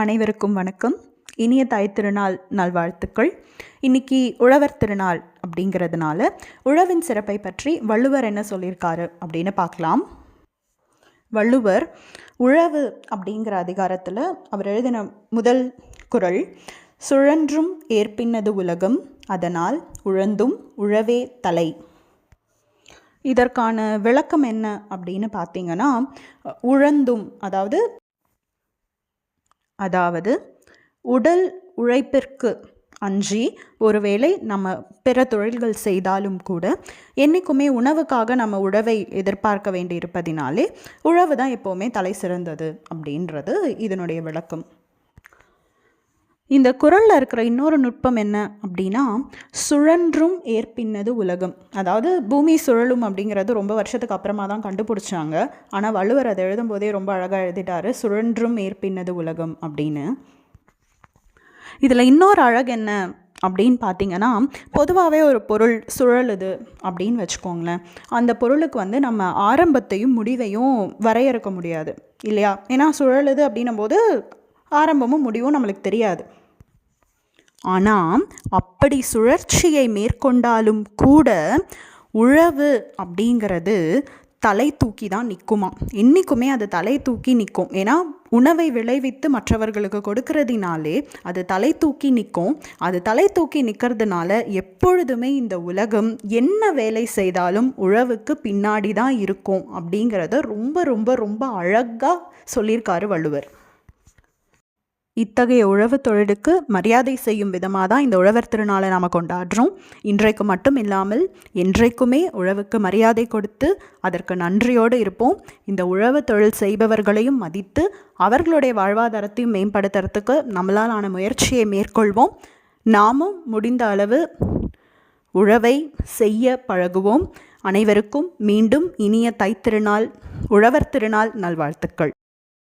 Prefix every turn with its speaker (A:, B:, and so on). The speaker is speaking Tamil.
A: அனைவருக்கும் வணக்கம். இனிய தாய் திருநாள் நல்வாழ்த்துக்கள். இன்னைக்கு உழவர் திருநாள் அப்படிங்கிறதுனால உழவின் சிறப்பை பற்றி வள்ளுவர் என்ன சொல்லியிருக்காரு அப்படின்னு பார்க்கலாம். வள்ளுவர் உழவு அப்படிங்கிற அதிகாரத்தில் அவர் எழுதின முதல் குரல் சுழன்றும் ஏற்பின்னது உலகம் அதனால் உழந்தும் உழவே தலை. இதற்கான விளக்கம் என்ன அப்படின்னு பார்த்தீங்கன்னா உழந்தும் அதாவது அதாவது உடல் உழைப்பிற்கு அன்றி ஒருவேளை நம்ம பிற தொழில்கள் செய்தாலும் கூட என்றைக்குமே உணவுக்காக நம்ம உழவை எதிர்பார்க்க வேண்டியிருப்பதினாலே உழவு தான் எப்போவுமே தலை சிறந்தது அப்படின்றது இதனுடைய விளக்கம். இந்த குரலில் இருக்கிற இன்னொரு நுட்பம் என்ன அப்படின்னா சுழன்றும் ஏற்பின்னது உலகம். அதாவது பூமி சுழலும் அப்படிங்கிறது ரொம்ப வருஷத்துக்கு அப்புறமா தான் கண்டுபிடிச்சாங்க. ஆனால் வள்ளுவர் அதை எழுதும்போதே ரொம்ப அழகாக எழுதிட்டாரு சுழன்றும் ஏற்பின்னது உலகம் அப்படின்னு. இதில் இன்னொரு அழகு என்ன அப்படின்னு பார்த்தீங்கன்னா பொதுவாகவே ஒரு பொருள் சுழலுது அப்படின்னு வச்சுக்கோங்களேன். அந்த பொருளுக்கு வந்து நம்ம ஆரம்பத்தையும் முடிவையும் வரையறுக்க முடியாது இல்லையா? ஏன்னா சுழலுது அப்படின்னும் போது ஆரம்பமும் முடிவும் நம்மளுக்கு தெரியாது. ஆனால் அப்படி சுழற்சியை மேற்கொண்டாலும் கூட உழவு அப்படிங்கிறது தலை தூக்கி தான் நிற்குமா என்றைக்குமே அது தலை தூக்கி நிற்கும் ஏன்னா உணவை விளைவித்து மற்றவர்களுக்கு கொடுக்கறதினாலே அது தலை தூக்கி நிற்கும் அது தலை தூக்கி நிற்கிறதுனால எப்பொழுதுமே இந்த உலகம் என்ன வேலை செய்தாலும் உழவுக்கு பின்னாடி தான் இருக்கும் அப்படிங்கிறத ரொம்ப ரொம்ப ரொம்ப அழகாக சொல்லியிருக்காரு வள்ளுவர். இத்தகைய உழவு தொழிலுக்கு மரியாதை செய்யும் விதமாக தான் இந்த உழவர் திருநாளை நாம் கொண்டாடுறோம். இன்றைக்கு மட்டும் இல்லாமல் என்றைக்குமே உழவுக்கு மரியாதை கொடுத்து அதற்கு நன்றியோடு இருப்போம். இந்த உழவு தொழில் செய்பவர்களையும் மதித்து அவர்களுடைய வாழ்வாதாரத்தையும் மேம்படுத்துறதுக்கு நம்மளால் ஆன முயற்சியை மேற்கொள்வோம். நாமும் முடிந்த அளவு உழவை செய்ய பழகுவோம். அனைவருக்கும் மீண்டும் இனிய தைத்திருநாள் உழவர் திருநாள் நல்வாழ்த்துக்கள்.